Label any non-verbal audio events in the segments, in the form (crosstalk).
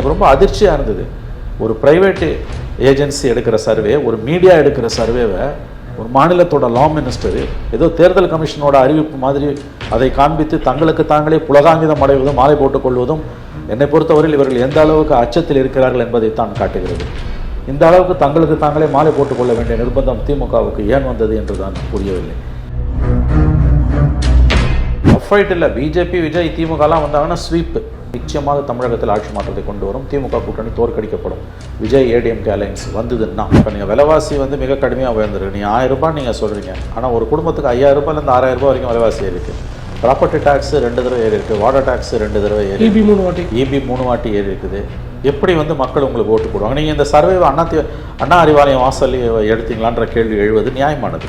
எனக்கு ரொம்ப அதிர்ச்சியாக இருந்தது. ஒரு ப்ரைவேட் ஏஜென்சி எடுக்கிற சர்வே ஒரு மீடியா எடுக்கிற சர்வேவை ஒரு மாநிலத்தோட லா மினிஸ்டர் ஏதோ தேர்தல் கமிஷனோட அறிவிப்பு மாதிரி அதை காண்பித்து தங்களுக்கு தாங்களே புலகாங்கிதம் அடைவதும் மாலை போட்டுக் கொள்வதும் என்னை பொறுத்தவரையில் இவர்கள் எந்த அளவுக்கு அச்சத்தில் இருக்கிறார்கள் என்பதை தான் காட்டுகிறது. இந்த அளவுக்கு தங்களுக்கு தாங்களே மாலை போட்டுக்கொள்ள வேண்டிய நிர்பந்தம் திமுகவுக்கு ஏன் வந்தது என்று தான் புரியவில்லை. ஃபைட் இல்லை. பிஜேபி விஜய் திமுகலாம் வந்தாங்கன்னா ஸ்வீப்பு நிச்சயமாக தமிழகத்தில் ஆட்சி மாற்றத்தை கொண்டு வரும். திமுக கூட்டணி தோற்கடிக்கப்படும். விஜய் ஏடிஎம்கே அலையன்ஸ் வந்ததுன்னா இப்போ நீங்கள் விலைவாசி வந்து மிக கடுமையாக உயர்ந்திருக்கு. நீங்கள் ஆயிரம் ரூபாய் நீங்கள் சொல்கிறீங்க ஆனால் ஒரு குடும்பத்துக்கு ஐயாயிரம் ரூபாயிலேருந்து ஆறாயிரம் ரூபாய் வரைக்கும் விலைவாசி ஏறிருக்கு ப்ராப்பர்ட்டி டேக்ஸ் ரெண்டு தடவை ஏறி இருக்கு. வாட்டர் டேக்ஸ் ரெண்டு தடவை ஏறி இபி மூணு வாட்டி. இபி மூணு வாட்டி ஏறி இருக்குது. எப்படி வந்து மக்கள் உங்களுக்கு ஓட்டு போடுவாங்க? நீங்கள் இந்த சர்வே அண்ணா அண்ணா அறிவாலயம் வாசல் எடுத்தீங்களான்ற கேள்வி எழுவது நியாயமானது.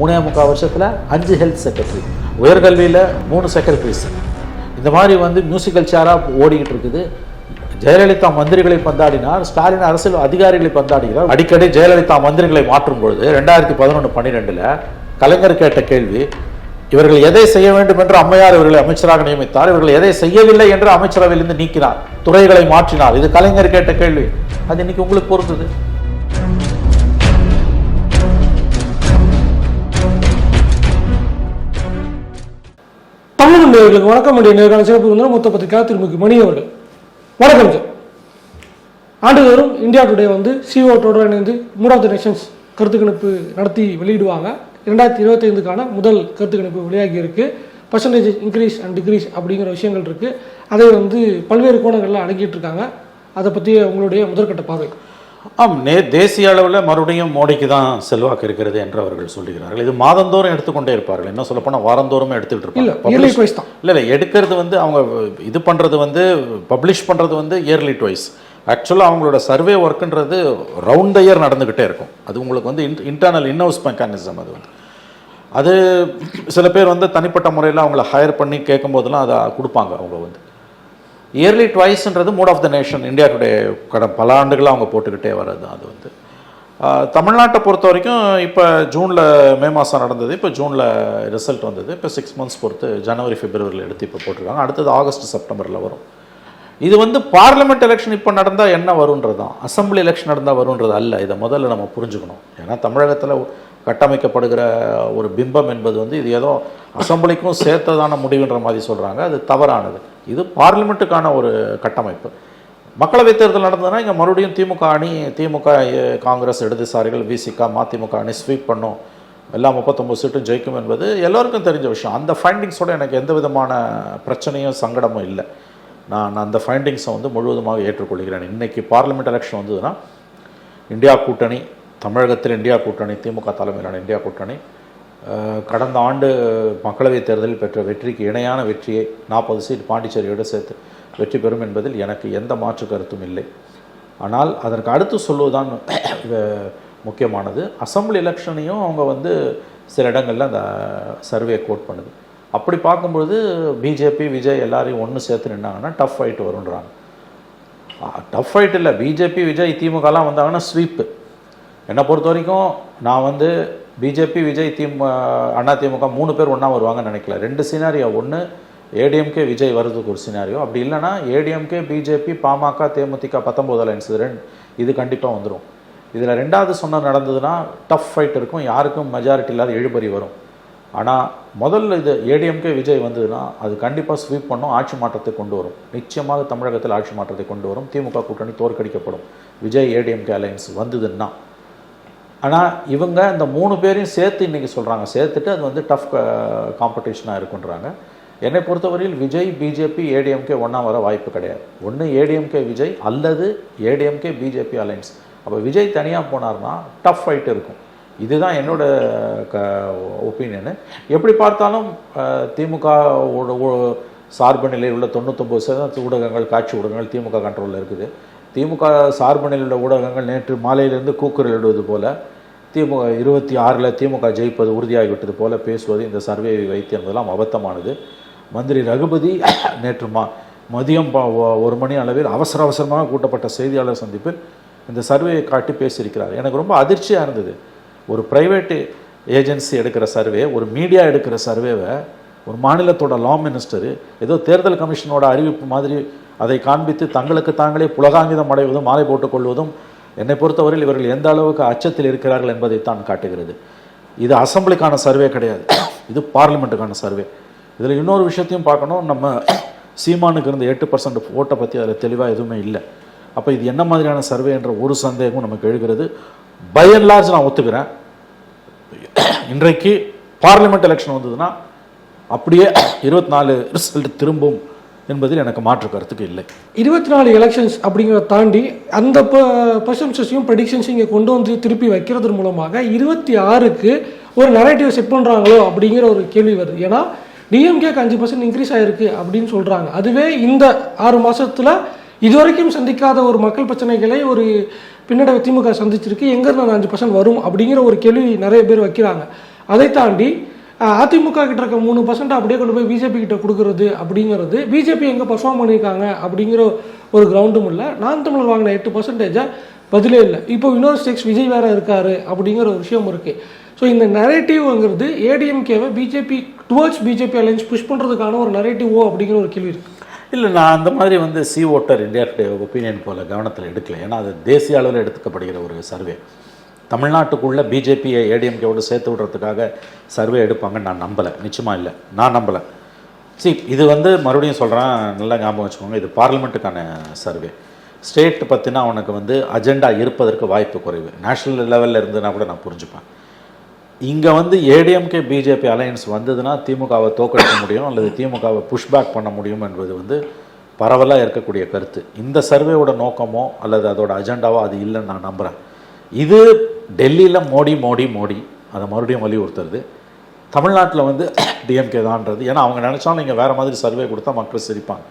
மூணே முக்கால் வருஷத்தில் அஞ்சு ஹெல்த் செக்ரட்டரி உயர்கல்வியில் மூணு செக்ரட்டரிஸ் இந்த மாதிரி வந்து மியூசிக்கல் சேராக ஓடிக்கிட்டு இருக்குது. ஜெயலலிதா மந்திரிகளை பந்தாடினார். ஸ்டாலின் அரசியல் அதிகாரிகளை பந்தாடுகிறார். அடிக்கடி ஜெயலலிதா மந்திரிகளை மாற்றும் பொழுது ரெண்டாயிரத்தி பதினொன்று பன்னிரெண்டில் கலைஞர் கேட்ட கேள்வி இவர்கள் எதை செய்ய வேண்டும் என்று அம்மையார் இவர்களை அமைச்சராக நியமித்தார். இவர்கள் எதை செய்யவில்லை என்று அமைச்சரவையிலிருந்து நீக்கினார். துறைகளை மாற்றினார். இது கலைஞர் கேட்ட கேள்வி. அது இன்னைக்கு உங்களுக்கு பொறுத்தது. தமிழக நேயர்களுக்கு வணக்கம். வேண்டிய நேர்காணல் சிறப்பு விருந்தினர் மூத்த பத்திரிகையாளர் திருமிகு மணி அவர்கள். வணக்கம் சார். ஆண்டுதோறும் இந்தியா டுடே வந்து சிஓட்டோட இணைந்து மூட் ஆஃப் த நேஷன்ஸ் கருத்து கணிப்பு நடத்தி வெளியிடுவாங்க. ரெண்டாயிரத்தி இருபத்தைந்துக்கான முதல் கருத்து கணிப்பு வெளியாகி இருக்கு. பர்சன்டேஜ் இன்க்ரீஸ் அண்ட் டிக்ரீஸ் அப்படிங்கிற விஷயங்கள் இருக்கு. அதை வந்து பல்வேறு கோணங்களில் அடங்கிட்டு இருக்காங்க. அதை பற்றி உங்களுடைய முதற்கட்ட பார்வை. ஆம் நே தேசிய அளவில் மறுபடியும் மோடிக்கு தான் செல்வாக்கு இருக்கிறது என்று அவர்கள் சொல்லுகிறார்கள். இது மாதந்தோறும் எடுத்துக்கொண்டே இருப்பார்கள். என்ன சொல்ல போனால் வாரந்தோறும் எடுத்துக்கிட்டு இல்லை இருப்பாங்க இல்லை இல்லை எடுக்கிறது வந்து அவங்க இது பண்ணுறது வந்து பப்ளிஷ் பண்ணுறது வந்து இயர்லி ட்வைஸ் ஆக்சுவலாக அவங்களோட சர்வே ஒர்க்குன்றது ரவுண்ட் த இயர் நடந்துக்கிட்டே இருக்கும். அது உங்களுக்கு வந்து இன்டர்னல் இன்னவுஸ் மெக்கானிசம் அது வந்து. அது சில பேர் வந்து தனிப்பட்ட முறையில் அவங்கள ஹையர் பண்ணி கேட்கும்போதெல்லாம் அதை கொடுப்பாங்க அவங்க வந்து. Yearly ட்வைஸ்ன்றது mood of the nation. India today கட பல ஆண்டுகளாக அவங்க போட்டுக்கிட்டே வர்றது அது வந்து. தமிழ்நாட்டை பொறுத்த வரைக்கும் இப்போ ஜூனில் மே மாதம் நடந்தது. இப்போ ஜூனில் ரிசல்ட் வந்தது. இப்போ சிக்ஸ் மந்த்ஸ் பொறுத்து ஜனவரி பிப்ரவரியில் எடுத்து இப்போ போட்டிருக்காங்க. அடுத்தது ஆகஸ்ட் செப்டம்பரில் வரும். இது வந்து பார்லிமெண்ட் எலெக்ஷன் இப்போ நடந்தால் என்ன வருன்றது தான். அசம்பிளி எலெக்ஷன் நடந்தால் வருன்றது அல்ல. இதை முதல்ல நம்ம புரிஞ்சுக்கணும். ஏன்னா தமிழகத்தில் கட்டமைக்கப்படுகிற ஒரு பிம்பம் என்பது வந்து இது ஏதோ அசம்பிளிக்கும் சேர்த்ததான முடிவுன்ற மாதிரி சொல்கிறாங்க அது தவறானது. இது பார்லிமெண்ட்டுக்கான ஒரு கட்டமைப்பு. மக்களவைத் தேர்தல் நடந்ததுன்னா இங்கே மறுபடியும் திமுக அணி திமுக காங்கிரஸ் இடதுசாரிகள் விசிக மதிமுக அணி ஸ்வீப் பண்ணும். எல்லா முப்பத்தொம்பது சீட்டும் ஜெயிக்கும் என்பது எல்லோருக்கும் தெரிஞ்ச விஷயம். அந்த ஃபைண்டிங்ஸோட எனக்கு எந்த விதமான பிரச்சனையும் சங்கடமும் இல்லை. நான் அந்த ஃபைண்டிங்ஸை வந்து முழுவதுமாக ஏற்றுக்கொள்கிறேன். இன்றைக்கி பார்லிமெண்ட் எலெக்ஷன் வந்ததுன்னா இந்தியா கூட்டணி தமிழகத்தில் இந்தியா கூட்டணி திமுக தலைமையிலான இந்தியா கூட்டணி கடந்த ஆண்டு மக்களவைத் தேர்தலில் பெற்ற வெற்றிக்கு இணையான வெற்றியை நாற்பது சீட் பாண்டிச்சேரியோடு சேர்த்து வெற்றி பெறும் என்பதில் எனக்கு எந்த மாற்று கருத்தும் இல்லை. ஆனால் அதற்கு அடுத்து சொல்லுவதுதான் முக்கியமானது. அசம்பிளி எலெக்ஷனையும் அவங்க வந்து சில இடங்களில் அந்த சர்வே கோட் பண்ணுது. அப்படி பார்க்கும்பொழுது பிஜேபி விஜய் எல்லாரையும் ஒன்று சேர்த்து நின்னாங்கன்னா டஃப் ஃபைட் வருன்றாங்க டஃப் ஃபைட் இல்லை. பிஜேபி விஜய் திமுகலாம் வந்தாங்கன்னா ஸ்வீப்பு என்னை பொறுத்த வரைக்கும் நான் வந்து பிஜேபி விஜய் திமு அண்ணா திமுக மூணு பேர் ஒன்றா வருவாங்கன்னு நினைக்கல. ரெண்டு சினாரியோ ஒன்று ஏடிஎம்கே விஜய் வர்றதுக்கு ஒரு சினாரியோ அப்படி இல்லைன்னா ஏடிஎம்கே பிஜேபி பாமக தேமுதிக பத்தொம்போது அலைன்ஸ் ரெண்டு இது கண்டிப்பாக வந்துடும் இதில் ரெண்டாவது சொன்ன நடந்ததுன்னா டஃப் ஃபைட் இருக்கும். யாருக்கும் மெஜாரிட்டி இல்லாத இழுபறி வரும். ஆனால் முதல்ல இது ஏடிஎம்கே விஜய் வந்ததுன்னா அது கண்டிப்பாக ஸ்வீப் பண்ணும் ஆட்சி மாற்றத்தை கொண்டு வரும். நிச்சயமாக தமிழகத்தில் ஆட்சி மாற்றத்தை கொண்டு வரும். திமுக கூட்டணி தோற்கடிக்கப்படும். விஜய் ஏடிஎம்கே அலையன்ஸ் வந்ததுன்னா. ஆனால் இவங்க இந்த மூணு பேரையும் சேர்த்து இன்றைக்கி சொல்கிறாங்க சேர்த்துட்டு அது வந்து டஃப் காம்படிஷனாக இருக்குன்றாங்க. என்னை பொறுத்தவரையில் விஜய் பிஜேபி ஏடிஎம்கே ஒன்றா வர வாய்ப்பு கிடையாது. ஒன்று ஏடிஎம்கே விஜய் அல்லது ஏடிஎம்கே பிஜேபி அலைன்ஸ் அப்போ விஜய் தனியாக போனார்னா டஃப் ஃபைட் இருக்கும். இதுதான் என்னோட க ஒப்பீனியனு எப்படி பார்த்தாலும் திமுக ஓ- சார்பு நிலையில் உள்ள தொண்ணூத்தொம்பது சதவீத ஊடகங்கள் காட்சி ஊடகங்கள் திமுக கண்ட்ரோலில் இருக்குது. திமுக சார்பு நிலையில் உள்ள ஊடகங்கள் நேற்று மாலையிலிருந்து கூக்குரலிடுவது போல் திமுக இருபத்தி ஆறில் திமுக ஜெயிப்பது உறுதியாகிவிட்டது போல பேசுவது இந்த சர்வேவை வைத்து என்பதெல்லாம் அபத்தமானது. மந்திரி ரகுபதி (coughs) நேற்று மா மதியம் ஒரு மணி அளவில் அவசர அவசரமாக கூட்டப்பட்ட செய்தியாளர் சந்திப்பில் இந்த சர்வேயை காட்டி பேசியிருக்கிறார். எனக்கு ரொம்ப அதிர்ச்சியாக இருந்தது. ஒரு ப்ரைவேட்டு ஏஜென்சி எடுக்கிற சர்வே ஒரு மீடியா எடுக்கிற சர்வேவை ஒரு மாநிலத்தோட லா மினிஸ்டர் ஏதோ தேர்தல் கமிஷனோட அறிவிப்பு மாதிரி அதை காண்பித்து தங்களுக்கு தாங்களே புலகாங்கிதம் அடைவதும் மாலை போட்டுக் என்னை பொறுத்தவரையில் இவர்கள் எந்த அளவுக்கு அச்சத்தில் இருக்கிறார்கள் என்பதை தான் காட்டுகிறது. இது அசம்பிளிக்கான சர்வே கிடையாது. இது பார்லிமெண்ட்டுக்கான சர்வே இதில் இன்னொரு விஷயத்தையும் பார்க்கணும். நம்ம சீமானுக்கு இருந்த எட்டு பர்சன்ட் ஓட்டை பற்றி அதில் தெளிவாக எதுவுமே இல்லை. அப்போ இது என்ன மாதிரியான சர்வே என்ற ஒரு சந்தேகமும் நமக்கு எழுகிறது. பை அண்ட் லார்ஜ் நான் ஒத்துக்கிறேன். இன்றைக்கு பார்லிமெண்ட் எலெக்ஷன் வந்ததுன்னா அப்படியே இருபத்தி நாலு ரிசல்ட் திரும்பும். என்பதில் எனக்கு மாற்று கருத்துக்கு இல்லை. இருபத்தி நாலு எலெக்ஷன்ஸ் அப்படிங்கிறத தாண்டி அந்த பர்சன்சஸையும் ப்ரெடிக்ஷன்ஸையும் இங்கே கொண்டு வந்து திருப்பி வைக்கிறது மூலமாக இருபத்தி ஆறுக்கு ஒரு நரேட்டிவ் செட் பண்ணுறாங்களோ அப்படிங்கிற ஒரு கேள்வி வருது. ஏன்னா டிஎம்கேக்கு அஞ்சு பர்சன்ட் இன்க்ரீஸ் ஆயிருக்கு அப்படின்னு சொல்கிறாங்க அதுவே இந்த ஆறு மாதத்தில் இதுவரைக்கும் சந்திக்காத ஒரு மக்கள் பிரச்சனைகளை ஒரு பின்னடைவு திமுக சந்திச்சிருக்கு. எங்கேருந்து அந்த அஞ்சு பர்சன்ட் வரும் அப்படிங்கிற ஒரு கேள்வி நிறைய பேர் வைக்கிறாங்க. அதை தாண்டி அதிமுக கிட்ட இருக்க மூணு பர்சன்ட் அப்படியே கொண்டு போய் பிஜேபி கிட்ட கொடுக்கறது அப்படிங்கிறது பிஜேபி எங்கே பர்ஃபார்ம் பண்ணியிருக்காங்க அப்படிங்கிற ஒரு கிரவுண்டும் இல்லை. நான் தமிழர் வாங்கின எட்டு பர்சன்டேஜாக பதிலே இல்லை. இப்போ இன்னொரு ஸ்டேக்ஸ் விஜய் வேற இருக்காரு அப்படிங்கிற ஒரு விஷயம் இருக்கு. ஸோ இந்த நரேட்டிவ்ங்கிறது ஏடிஎம்கேவை BJP towards BJP alliance push பண்ணுறதுக்கான ஒரு நரேட்டிவோ அப்படிங்கிற ஒரு கேள்வி இருக்குது இல்லை நான் அந்த மாதிரி வந்து C voter India today opinion போல கவனத்தில் எடுக்கல. ஏன்னா அது தேசிய அளவில் எடுத்துக்கப்படுகிற ஒரு சர்வே தமிழ்நாட்டுக்குள்ளே பிஜேபியை ஏடிஎம்கேவோடு சேர்த்து விடுறதுக்காக சர்வே எடுப்பாங்கன்னு நான் நம்பலை. நிச்சயமாக இல்லை. நான் நம்பலை. சி இது வந்து மறுபடியும் சொல்கிறேன் நல்லா ஞாபகம் வச்சுக்கோங்க. இது பார்லிமெண்ட்டுக்கான சர்வே ஸ்டேட் பற்றினா அவனுக்கு வந்து அஜெண்டா இருப்பதற்கு வாய்ப்பு குறைவு. நேஷனல் லெவலில் இருந்ததுன்னா கூட நான் புரிஞ்சுப்பேன். இங்கே வந்து ஏடிஎம்கே பிஜேபி அலையன்ஸ் வந்ததுன்னா திமுகவை தோக்கடிக்க முடியும். அல்லது திமுகவை புஷ்பேக் பண்ண முடியும் என்பது வந்து பரவலாக இருக்கக்கூடிய கருத்து. இந்த சர்வேவோட நோக்கமோ அல்லது அதோட அஜெண்டாவோ அது இல்லைன்னு நான் நம்புகிறேன் இது டெல்லியில் மோடி மோடி மோடி. அதை மறுபடியும் வலியுறுத்துறது. தமிழ்நாட்டில் வந்து (clears throat) டிஎம்கே தான்றது ஏன்னா அவங்க நினச்சாலும் இங்கே வேறு மாதிரி சர்வே கொடுத்தா மக்கள் சிரிப்பாங்க.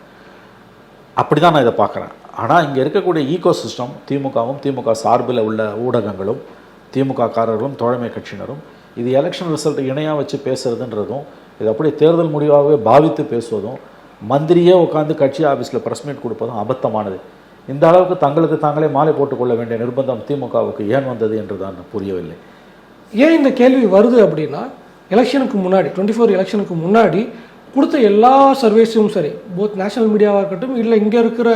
அப்படி தான் நான் இதை பார்க்குறேன். ஆனால் இங்கே இருக்கக்கூடிய ஈகோ சிஸ்டம் திமுகவும் திமுக சார்பில் உள்ள ஊடகங்களும் திமுக காரர்களும் தோழமை கட்சியினரும் இது எலெக்ஷன் ரிசல்ட் இணையாக வச்சு பேசுறதுன்றதும் இது அப்படியே தேர்தல் முடிவாகவே பாவித்து பேசுவதும் மந்திரியே உட்காந்து கட்சி ஆஃபீஸில் ப்ரெஸ் மீட் கொடுப்பதும் அபத்தமானது. இந்த அளவுக்கு தங்களுக்கு தாங்களே மாலை போட்டுக்கொள்ள வேண்டிய நிர்பந்தம் திமுகவுக்கு ஏன் வந்தது என்று தான் புரியவில்லை. ஏன் இந்த கேள்வி வருது அப்படின்னா எலெக்ஷனுக்கு முன்னாடி டுவெண்ட்டி ஃபோர் எலெக்ஷனுக்கு முன்னாடி கொடுத்த எல்லா சர்வீஸும் சரி போத் நேஷனல் மீடியாவாக இருக்கட்டும் இல்லை இங்கே இருக்கிற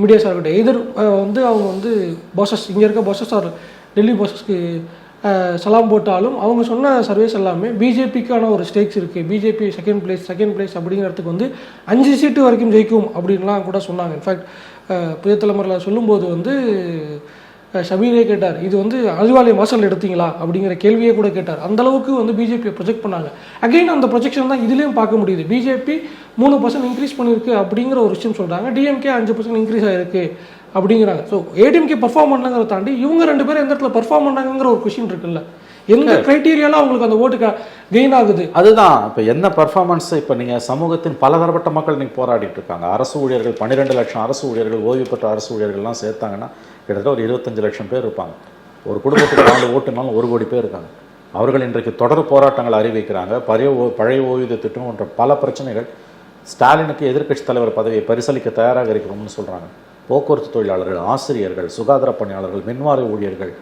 மீடியாஸாக இருக்கட்டும் எதிர் வந்து அவங்க வந்து பாசஸ் இங்கே இருக்க பாசஸ் ஆர் டெல்லி பாசஸ்க்கு சலாம் போட்டாலும் அவங்க சொன்ன சர்வீஸ் எல்லாமே பிஜேபிக்கான ஒரு ஸ்டேக்ஸ் இருக்குது BJP second place second place அப்படிங்கிறதுக்கு வந்து அஞ்சு சீட்டு வரைக்கும் ஜெயிக்கும் அப்படின்லாம் கூட சொன்னாங்க. இன்ஃபேக்ட் புதிய தலைமுறையில் சொல்லும்போது வந்து ஷபீரே கேட்டார் இது வந்து அறிவாலய வாசல் எடுத்தீங்களா? அப்படிங்கிற கேள்வியே கூட கேட்டார். அந்த அளவுக்கு வந்து பிஜேபியை ப்ரொஜெக்ட் பண்ணாங்க. அகைன் அந்த ப்ரொஜெக்ஷன் தான் இதுலேயும் பார்க்க முடியுது. பிஜேபி மூணு பர்சன்ட் இன்க்ரீஸ் பண்ணியிருக்கு அப்படிங்கிற ஒரு விஷயம் சொல்கிறாங்க டிஎம்கே அஞ்சு பர்சன்ட் இன்க்ரீஸ் ஆயிருக்கு அப்படிங்கிறாங்க. ஸோ ஏடிஎம்கே பர்ஃபார்ம் பண்ணாங்கிறத தாண்டி இவங்க ரெண்டு பேரும் எந்த இடத்துல பர்ஃபார்ம் பண்ணாங்கிற ஒரு கொஷின் இருக்குல்ல. எந்த கிரைட்டீரியால அவங்களுக்கு அந்த ஓட்டு கெயின் ஆகுது? அதுதான். இப்போ என்ன பர்ஃபார்மன்ஸ் இப்போ நீங்கள் சமூகத்தின் பலதரப்பட்ட மக்கள் இன்னைக்கு போராடிட்டு இருக்காங்க. அரசு ஊழியர்கள் பன்னிரெண்டு லட்சம் அரசு ஊழியர்கள் ஓய்வு பெற்ற அரசு ஊழியர்கள்லாம் சேர்த்தாங்கன்னா கிட்டத்தட்ட ஒரு இருபத்தஞ்சு லட்சம் பேர் இருப்பாங்க. ஒரு குடும்பத்துக்கு நாலு ஓட்டுனாலும் ஒரு கோடி பேர் இருக்காங்க. அவர்கள் இன்றைக்கு தொடர் போராட்டங்கள் அறிவிக்கிறாங்க. பழைய பழைய ஓய்வூதிய திட்டம் போன்ற பல பிரச்சனைகள் ஸ்டாலினுக்கு எதிர்க்கட்சி தலைவர் பதவியை பரிசீலிக்க தயாராக இருக்கிறோம்னு சொல்கிறாங்க போக்குவரத்து தொழிலாளர்கள் ஆசிரியர்கள் சுகாதார பணியாளர்கள் மின்வாரி ஊழியர்கள்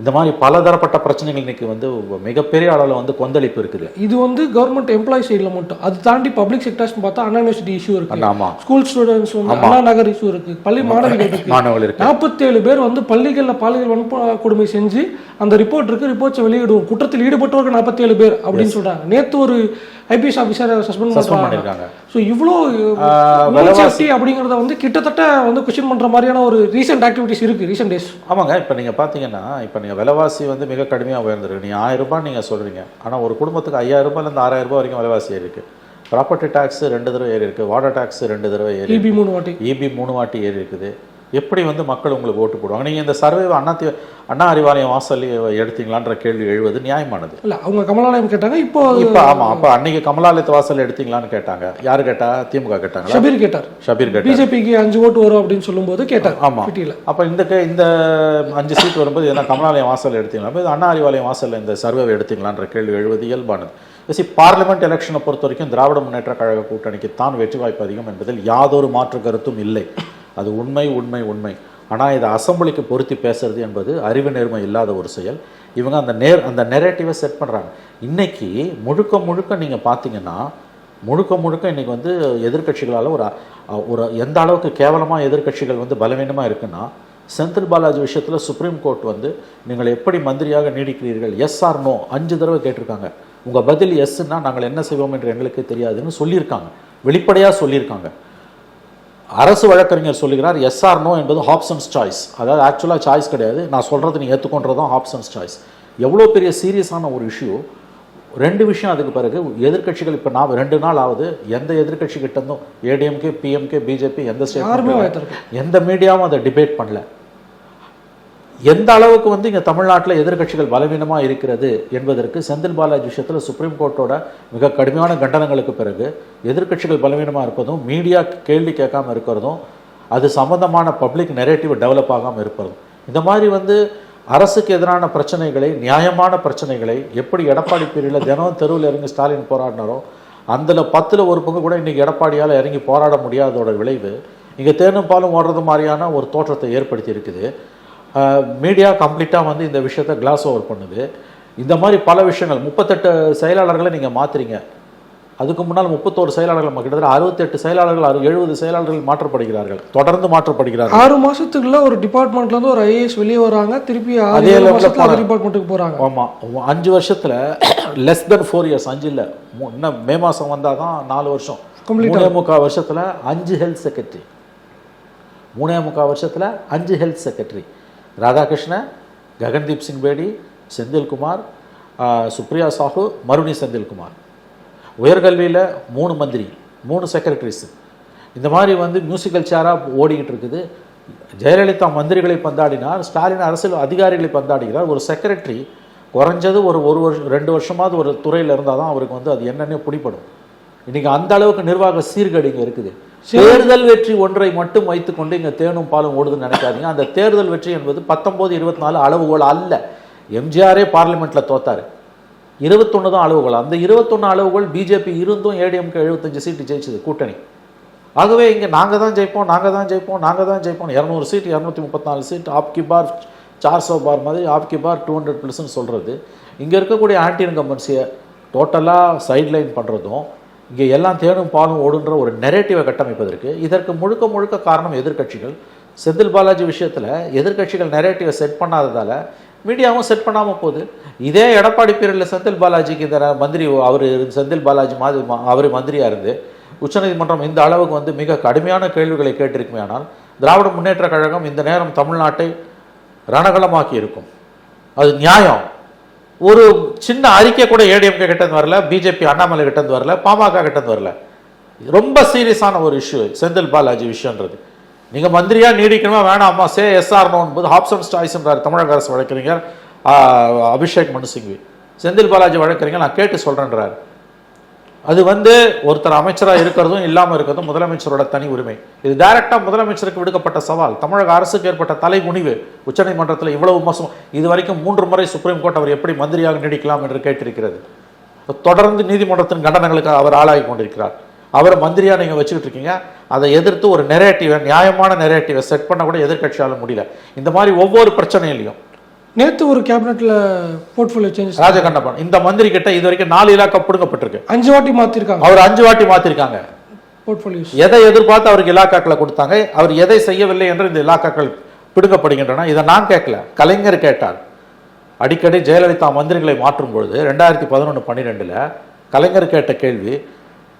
இந்த மாதிரி பலதரப்பட்ட பிரச்சனைகள் இன்னைக்கு வந்து மிகப்பெரிய அளவில் வந்து கொந்தளிப்பு இருக்குது. இது வந்து கவர்மெண்ட் எம்ப்ளாய் சைடில் மட்டும். அது தாண்டி பப்ளிக் செக்டர்ஸ் பார்த்தா அண்ணா யூனிவர்சிட்டி இஷ்யூ இருக்கு. ஆமா ஸ்கூல் ஸ்டூடெண்ட்ஸ் வந்து அண்ணா நகர் இஷ்யூ இருக்கு. பள்ளி மாணவிகள் இருக்கு. மாணவர்கள் இருக்கு. நாற்பத்தேழு பேர் வந்து பள்ளிகளில் பாலியல் வன்கொடுமை செஞ்சு அந்த ரிப்போர்ட் இருக்கு. ரிப்போர்ட்ஸை வெளியிடுவோம். குற்றத்தில் ஈடுபட்டவர்கள் நாற்பத்தேழு பேர் அப்படின்னு சொல்றாங்க. நேத்து ஒரு ஐபிஎஸ் ஆஃபீஸரை சஸ்பெண்ட் பண்ணியிருக்காங்க ஸோ இவ்வளோ சேஃப்டி அப்படிங்கிறத வந்து கிட்டத்தட்ட வந்து கொஸ்டின் பண்ற மாதிரியான ஒரு ரீசெண்ட் ஆக்டிவிட்டிஸ் இருக்கு ரீசெண்ட் டேஸ் ஆமாங்க இப்போ நீங்கள் பார்த்தீங்கன்னா இப்போ நீங்கள் விலைவாசி வந்து மிக கடுமையாக உயர்ந்திருக்கு. நீங்கள் ஆயிரம் ரூபாய் நீங்கள் சொல்கிறீங்க ஆனால் ஒரு குடும்பத்துக்கு ஐயாயிரம் ரூபாயிலேருந்து ஆறாயிரம் ரூபாய் வரைக்கும் விலைவாசி ஏறி இருக்கு. ப்ராப்பர்ட்டி டேக்ஸ் ரெண்டு தடவை ஏறி இருக்கு. வாட்டர் டேக்ஸ் ரெண்டு தடவை ஏறி இபி மூணு வாட்டி. இபி மூணு வாட்டி ஏறி இருக்குது. எப்படி வந்து மக்கள் உங்களுக்கு ஓட்டு போடுவாங்க? நீங்கள் இந்த சர்வே அண்ணா தி அண்ணா அறிவாலயம் வாசல் எடுத்தீங்களான்ற கேள்வி எழுவது நியாயமானது. இல்ல அவங்க கமலாலயம் கேட்டாங்க இப்போ இப்போ ஆமாம் அப்போ அன்னைக்கு கமலாலயத்து வாசல் எடுத்தீங்களான்னு கேட்டாங்க. யார் கேட்டா? திமுக கேட்டாங்களா? ஷபீர் கேட்டார். ஷபீர் கேட்டார். பிஜேபிக்கு அஞ்சு ஓட்டு வரும் அப்படின்னு சொல்லும்போது கேட்டார் ஆமா. பிடியில் அப்போ இந்த இந்த அஞ்சு சீட் வரும்போது என்ன கமலாலயம் வாசல் எடுத்தீங்களா? இது அண்ணா அறிவாலயம் வாசல்ல இந்த சர்வேவை எடுத்தீங்களான்ற கேள்வி எழுவது இயல்பானது. சி பார்லிமெண்ட் எலெக்ஷனை பொறுத்த வரைக்கும் திராவிட முன்னேற்ற கழக கூட்டணிக்கு தான் வெற்றி வாய்ப்பு அதிகம் என்பதில் யாதொரு மாற்று கருத்தும் இல்லை. அது உண்மை உண்மை உண்மை. ஆனால் இதை அசம்பிளிக்கு பொருத்தி பேசுறது என்பது அறிவு நேர்மை இல்லாத ஒரு செயல். இவங்க அந்த நேர் அந்த நெரேட்டிவை செட் பண்ணுறாங்க இன்றைக்கி முழுக்க முழுக்க நீங்கள் பார்த்தீங்கன்னா முழுக்க முழுக்க இன்றைக்கி வந்து எதிர்க்கட்சிகளால் ஒரு ஒரு எந்த அளவுக்கு கேவலமாக எதிர்க்கட்சிகள் வந்து பலவீனமாக இருக்குன்னா செந்தில் பாலாஜி விஷயத்தில் சுப்ரீம் கோர்ட் வந்து நீங்கள் எப்படி மந்திரியாக நீடிக்கிறீர்கள்? எஸ் ஆர் நோ அஞ்சு தடவை கேட்டிருக்காங்க. உங்கள் பதில் எஸ்ன்னா நாங்கள் என்ன செய்வோம் என்று எங்களுக்கு தெரியாதுன்னு சொல்லியிருக்காங்க. வெளிப்படையாக சொல்லியிருக்காங்க. அரசு வழக்கறிஞர் சொல்லுகிறார் எஸ் ஆர் நோ என்பது ஹாப்சன்ஸ் சாய்ஸ் அதாவது ஆக்சுவலாக சாய்ஸ் கிடையாது. நான் சொல்கிறது நீ ஏற்றுக்கொண்டது தான் ஹாப்சன்ஸ் சாய்ஸ் எவ்வளோ பெரிய சீரியஸான ஒரு இஷ்யூ ரெண்டு விஷயம் அதுக்கு பிறகு எதிர்க்கட்சிகள் இப்போ நான் ரெண்டு நாள் ஆகுது. எந்த எதிர்க்கட்சி கிட்ட இருந்தும் ஏடிஎம்கே பிஎம்கே பிஜேபி எந்த ஸ்டேட் எந்த மீடியாவும் அதை டிபேட் பண்ணல. எந்த அளவுக்கு வந்து இங்கே தமிழ்நாட்டில் எதிர்க்கட்சிகள் பலவீனமாக இருக்கிறது என்பதற்கு செந்தில் பாலாஜி விஷயத்தில் சுப்ரீம் கோர்ட்டோட மிக கடுமையான கண்டனங்களுக்கு பிறகு எதிர்க்கட்சிகள் பலவீனமாக இருப்பதும் மீடியா கேள்வி கேட்காமல் இருக்கிறதும் அது சம்பந்தமான பப்ளிக் நெரேட்டிவ் டெவலப் ஆகாமல் இருப்பதும். இந்த மாதிரி வந்து அரசுக்கு எதிரான பிரச்சனைகளை நியாயமான பிரச்சனைகளை எப்படி எடப்பாடி பீரியடில் தினம் தெருவில் இறங்கி ஸ்டாலின் போராடினாரோ அதில் பத்தில் ஒரு பங்கு கூட இன்றைக்கி எடப்பாடியால் இறங்கி போராட முடியாததோட விளைவு இங்கே தேனும் பாலும் ஓடுறது மாதிரியான ஒரு தோற்றத்தை ஏற்படுத்தி இருக்குது. மீடியா கம்ப்ளீட்டாக வந்து இந்த விஷயத்தை கிளாஸ் ஓவர் பண்ணுது. இந்த மாதிரி பல விஷயங்கள் முப்பத்தெட்டு செயலாளர்களை நீங்கள் மாற்றுறீங்க அதுக்கு முன்னால் முப்பத்தோரு செயலாளர்கள் கிட்டத்தட்ட அறுபத்தெட்டு செயலாளர்கள் அறு எழுபது செயலாளர்கள் மாற்றப்படுகிறார்கள். தொடர்ந்து மாற்றப்படுகிறார்கள். ஆறு மாசத்துக்குள்ள ஒரு டிபார்ட்மெண்ட்ல இருந்து ஒரு ஐஏஎஸ் வெளியே வராங்க. திருப்பி அதே ஏழு level ல மாசத்துல போறாங்க. டிபார்ட்மெண்ட்டுக்கு போறாங்க. ஆமாம் அஞ்சு வருஷத்தில் லெஸ் தென் ஃபோர் இயர்ஸ் அஞ்சு இல்லை. இன்னும் மே மாதம் வந்தால் தான் நாலு வருஷம். மூணே முக்கால் வருஷத்தில் அஞ்சு ஹெல்த் செக்ரட்டரி மூணே முக்கால் வருஷத்தில் அஞ்சு ஹெல்த் செக்ரட்டரி ராதாகிருஷ்ணன் ககன்தீப் சிங் பேடி செந்தில்குமார் சுப்ரியா சாஹு மருணி செந்தில்குமார் உயர்கல்வியில் மூணு மந்திரி மூணு செக்ரட்டரிஸ் இந்த மாதிரி வந்து மியூசிக்கல் சேராக ஓடிக்கிட்டு இருக்குது. ஜெயலலிதா மந்திரிகளை பந்தாடினார் ஸ்டாலின் அரசியல் அதிகாரிகளை பந்தாடுகிறார். ஒரு செக்ரட்டரி குறைஞ்சது ஒரு ஒரு வருஷம் ரெண்டு வருஷமாவது ஒரு துறையில் இருந்தால் தான் அவருக்கு வந்து அது என்னென்ன பிடிப்படும் இன்றைக்கி அந்த அளவுக்கு நிர்வாக சீர்கேடு இங்கே இருக்குது. தேர்தல் வெற்றி ஒன்றை மட்டும் வைத்துக்கொண்டு இங்கே தேனும் பாலும் ஓடுதுன்னு நினைக்காதீங்க. அந்த தேர்தல் வெற்றி என்பது பத்தொம்போது இருபத்தி நாலு அளவுகோல் அல்ல. எம்ஜிஆரே பார்லிமெண்ட்டில் தோத்தாரு. இருபத்தொன்று தான் அளவுகோல். அந்த இருபத்தொன்று அளவுகோல் பிஜேபி இருந்தும் ஏடிஎம்கே எழுபத்தஞ்சு சீட்டு ஜெயிச்சது கூட்டணி. ஆகவே இங்கே நாங்கள் தான் ஜெயிப்போம் நாங்கள் தான் ஜெயிப்போம் நாங்கள் தான் ஜெயிப்போம். இரநூறு சீட் இரநூத்தி முப்பத்தாலு சீட் ஆப்கி பார் சார் சோ பார் மாதிரி ஆப்கி பார் டூ ஹண்ட்ரட் ப்ளஸ்ன்னு சொல்கிறது இங்கே இருக்கக்கூடிய ஆன்டி இன்கம்பன்சியை டோட்டலாக சைட்லைன் பண்ணுறதும் இங்கே எல்லாம் தேனும் பாலும் ஓடுன்ற ஒரு நெரேட்டிவை கட்டமைப்பதற்கு இதற்கு முழுக்க முழுக்க காரணம் எதிர்க்கட்சிகள். செந்தில் பாலாஜி விஷயத்தில் எதிர்க்கட்சிகள் நெரேட்டிவை செட் பண்ணாததால் மீடியாவும் செட் பண்ணாமல் போகுது. இதே எடப்பாடி பீரியடில் செந்தில் பாலாஜிக்கு இந்த மந்திரி அவர் செந்தில் பாலாஜி மாதிரி அவர் மந்திரியாக இருந்து உச்சநீதிமன்றம் இந்த அளவுக்கு வந்து மிக கடுமையான கேள்விகளை கேட்டிருக்குமே ஆனால் திராவிட முன்னேற்ற கழகம் இந்த நேரம் தமிழ்நாட்டை ரணகலமாக்கி இருக்கும். அது நியாயம். ஒரு சின்ன அறிக்கை கூட ஏடிஎம்கே கிட்டேருந்து வரல பிஜேபி அண்ணாமலை கிட்டேருந்து வரல பாமக கிட்டேருந்து வரல. ரொம்ப சீரியஸான ஒரு இஷ்யூ செந்தில் பாலாஜி விஷயன்றது நீங்கள் மந்திரியாக நீடிக்கணுமா வேணாமா? சே எஸ்ஆர் போது ஹாப்சன் ஸ்டாய்ஸ்ன்றார் தமிழக அரசு வழக்கறிஞர் அபிஷேக் மனுசிங்வி செந்தில் பாலாஜி வழக்கறிஞர் நான் கேட்டு சொல்கிறேன்றார் அது வந்து ஒருத்தர் அமைச்சராக இருக்கிறதும் இல்லாமல் இருக்கிறதும் முதலமைச்சரோட தனி உரிமை. இது டைரக்டாக முதலமைச்சருக்கு விடுக்கப்பட்ட சவால். தமிழக அரசுக்கு ஏற்பட்ட தலைகுனிவு உச்சநீதிமன்றத்தில் இவ்வளவு மோசம். இது வரைக்கும் மூன்று முறை சுப்ரீம் கோர்ட் அவர் எப்படி மந்திரியாக நீடிக்கலாம் என்று கேட்டிருக்கிறது. தொடர்ந்து நீதிமன்றத்தின் கண்டனங்களுக்கு அவர் ஆளாகி கொண்டிருக்கிறார். அவர் மந்திரியாக நீங்கள் வச்சுக்கிட்டு இருக்கீங்க. அதை எதிர்த்து ஒரு நெரேட்டிவை நியாயமான நெரேட்டிவை செட் பண்ண கூட எதிர்கட்சியால் முடியல. இந்த மாதிரி ஒவ்வொரு பிரச்சனையிலையும் நேத்து ஒரு கேபினெட்ல போர்ட்ஃபோலியோ சேஞ்சஸ் ராஜகண்ணப்பன் இந்த மந்திரி கிட்ட இது வரைக்கும் நாலு இலாக்கா பிடுங்கப்பட்டிருக்கு. அஞ்சு வாட்டி மாத்திருக்காங்க. அவர் அஞ்சு வாட்டி மாத்திருக்காங்க. போர்ட்ஃபோலியோஸ் எதை எதிர்பார்த்து அவருக்கு இலாக்காக்களை கொடுத்தாங்க அவர் எதை செய்யவில்லை என்று இந்த இலாக்காக்கள் பிடுங்கப்படுகின்றன இதை நான் கேட்கல. கலைஞர் கேட்டார். அடிக்கடி ஜெயலலிதா மந்திரிகளை மாற்றும் பொழுது ரெண்டாயிரத்தி பதினொன்று பன்னிரெண்டில் கலைஞர் கேட்ட கேள்வி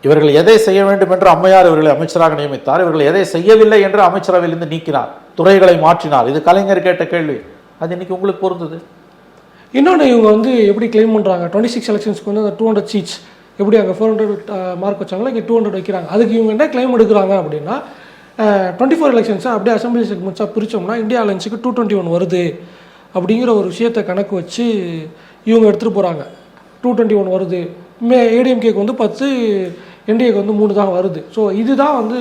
இவர்கள் எதை செய்ய வேண்டும் என்று அம்மையார் இவர்களை அமைச்சராக நியமித்தார் இவர்கள் எதை செய்யவில்லை என்று அமைச்சரவையிலிருந்து நீக்கினார் துறைகளை மாற்றினார். இது கலைஞர் கேட்ட கேள்வி. அது இன்னைக்கு உங்களுக்கு பொருந்தது? இன்னொன்று இவங்க வந்து எப்படி கிளைம் பண்ணுறாங்க டுவெண்ட்டி சிக்ஸ் எலெக்ஷன்ஸ்க்கு வந்து அந்த டூ ஹண்ட்ரட் சீட்ஸ் எப்படி அங்கே ஃபோர் ஹண்ட்ரட் மார்க் வச்சாங்களோ இங்கே டூ ஹண்ட்ரட் வைக்கிறாங்க. அதுக்கு இவங்க என்ன கிளைம் எடுக்கிறாங்க அப்படின்னா டுவெண்ட்டி ஃபோர் எலெக்ஷன்ஸை அப்படியே அசம்பிளி செக்மெண்ட்ஸாக பிரித்தோம்னா இந்தியா அலைன்ஸுக்கு டூ டுவெண்ட்டி ஒன் வருது அப்படிங்கிற ஒரு விஷயத்தை கணக்கு வச்சு இவங்க எடுத்துகிட்டு போகிறாங்க டூ டுவெண்ட்டி ஒன் வருது. மே ஏடிஎம்கேக்கு வந்து பத்து என்டிஏக்கு வந்து மூணு தான் வருது. ஸோ இதுதான் வந்து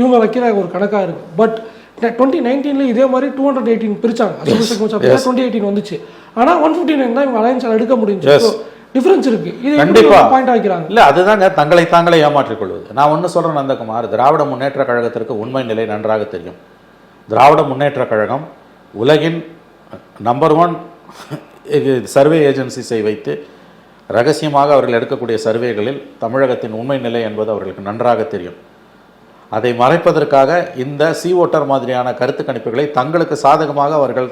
இவங்க வைக்கிற ஒரு கணக்காக இருக்குது பட் டுவெண்ட்டி நைன்டீனில் இதே மாதிரி டூ ஹண்ட்ரட் எயிட்டீன் பிரிச்சாங்க. டுவெண்ட்டி எயிட்டீன் வந்துச்சு. ஆனால் ஒன் ஃபிஃப்டி நைன் தான் இவங்க அலைன்ஸ் எடுக்க முடிஞ்சு. டிஃபரன்ஸ் இருக்கு. இது கண்டிப்பா. பாயிண்ட் வைக்கிறாங்க இல்ல அதுதாங்க தங்களை தாங்களே ஏமாற்றிக் கொள்வது. நான் ஒன்று சொல்றேன் நந்தகுமார். திராவிட முன்னேற்ற கழகத்திற்கு உண்மை நிலை நன்றாக தெரியும். திராவிட முன்னேற்ற கழகம் உலகின் நம்பர் ஒன் சர்வே ஏஜென்சிஸை வைத்து ரகசியமாக அவர்கள் எடுக்கக்கூடிய சர்வேகளில் தமிழகத்தின் உண்மை நிலை என்பது அவர்களுக்கு நன்றாக தெரியும். அதை மறைப்பதற்காக இந்த சி ஓட்டர் மாதிரியான கருத்து கணிப்புகளை தங்களுக்கு சாதகமாக அவர்கள்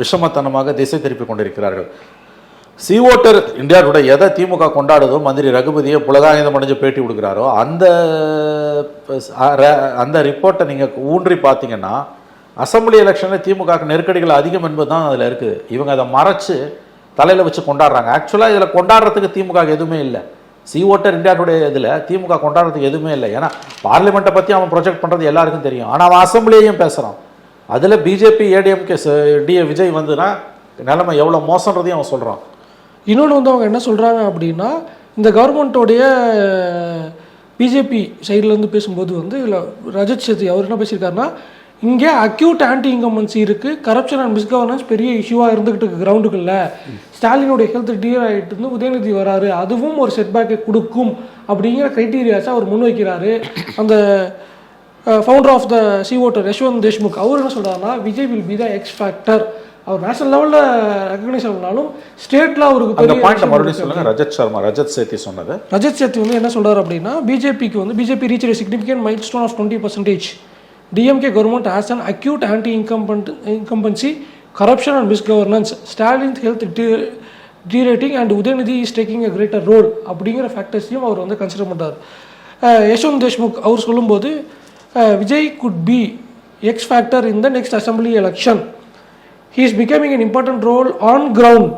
விஷமத்தனமாக திசை திருப்பி கொண்டிருக்கிறார்கள். சி ஓட்டர் இந்தியா டுடே எதை திமுக கொண்டாடுதோ மந்திரி ரகுபதியை புலகாயுதம் அடைஞ்சு பேட்டி கொடுக்குறாரோ அந்த அந்த ரிப்போர்ட்டை நீங்கள் ஊன்றி பார்த்தீங்கன்னா அசம்பிளி எலெக்ஷனில் திமுக நெருக்கடிகள் அதிகம் என்பது தான் அதில் இருக்குது இவங்க அதை மறைச்சு தலையில் வச்சு கொண்டாடுறாங்க. ஆக்சுவலாக இதில் கொண்டாடுறதுக்கு திமுக எதுவுமே இல்லை. சி ஓட்டர் இந்தியா இதில் திமுக கொண்டாடுறதுக்கு எதுவுமே இல்லை. ஏன்னா பார்லிமெண்ட்டை பற்றி அவன் ப்ரொஜெக்ட் பண்ணுறது எல்லாருக்கும் தெரியும். ஆனால் அவன் அசம்பிளியையும் பேசுகிறான் அதில் பிஜேபி ஏடிஎம்கே டிஏ விஜய் வந்துன்னா நிலைமை எவ்வளோ மோசன்றதையும் அவன் சொல்கிறான் இன்னொன்று வந்து அவங்க என்ன சொல்கிறாங்க அப்படின்னா இந்த கவர்மெண்ட்டோடைய பிஜேபி சைட்லேருந்து பேசும்போது வந்து இல்லை ரஜத் சேத்தி அவர் என்ன பேசியிருக்காருன்னா இங்கே அக்யூட் ஆன்டி இன்கம்பன்சி இருக்குது கரப்ஷன் அண்ட் மிஸ்கவர்னன்ஸ் பெரிய இஷ்யூவாக இருந்துகிட்டு இருக்கு கிரவுண்டுக்குள்ள ஸ்டாலினுடைய ஹெல்த் டியர் ஆகிட்டு இருந்து உதயநிதி வராரு. அதுவும் ஒரு செட்பேக்கை கொடுக்கும் அப்படிங்கிற க்ரைட்டீரியாஸை அவர் முன்வைக்கிறாரு. அந்த founder of the C voter Yashwant Deshmukh அவர் என்ன சொல்றாருன்னா Vijay will be the X factor our national லெவலில் ரெக்கக்னைஸ் ஆகனாலும் ஸ்டேட்டில் அவருக்கு அந்த பெரிய பாயிண்ட் மறுபடியும் இருக்கு. சொல்லுங்க. ரஜத் சர்மா ரஜத் சேத்தி சொன்னது. ரஜத் சேத்தி வந்து என்ன சொல்றாரு அப்படின்னா பிஜேபிக்கு வந்து BJP reach significant milestone of twenty percentage DMK government as an acute anti incumbent incumbency corruption and misgovernance Stalin health deteriorating and Udhayanidhi is taking a greater role அப்படிங்கிற ஃபேக்டர்ஸையும் அவர் வந்து கன்சிடர் பண்ணுறாரு யஷ்வந்த் தேஷ்முக் அவர் சொல்லும்போது Vijay could be X factor in the next assembly election he is becoming an important role on ground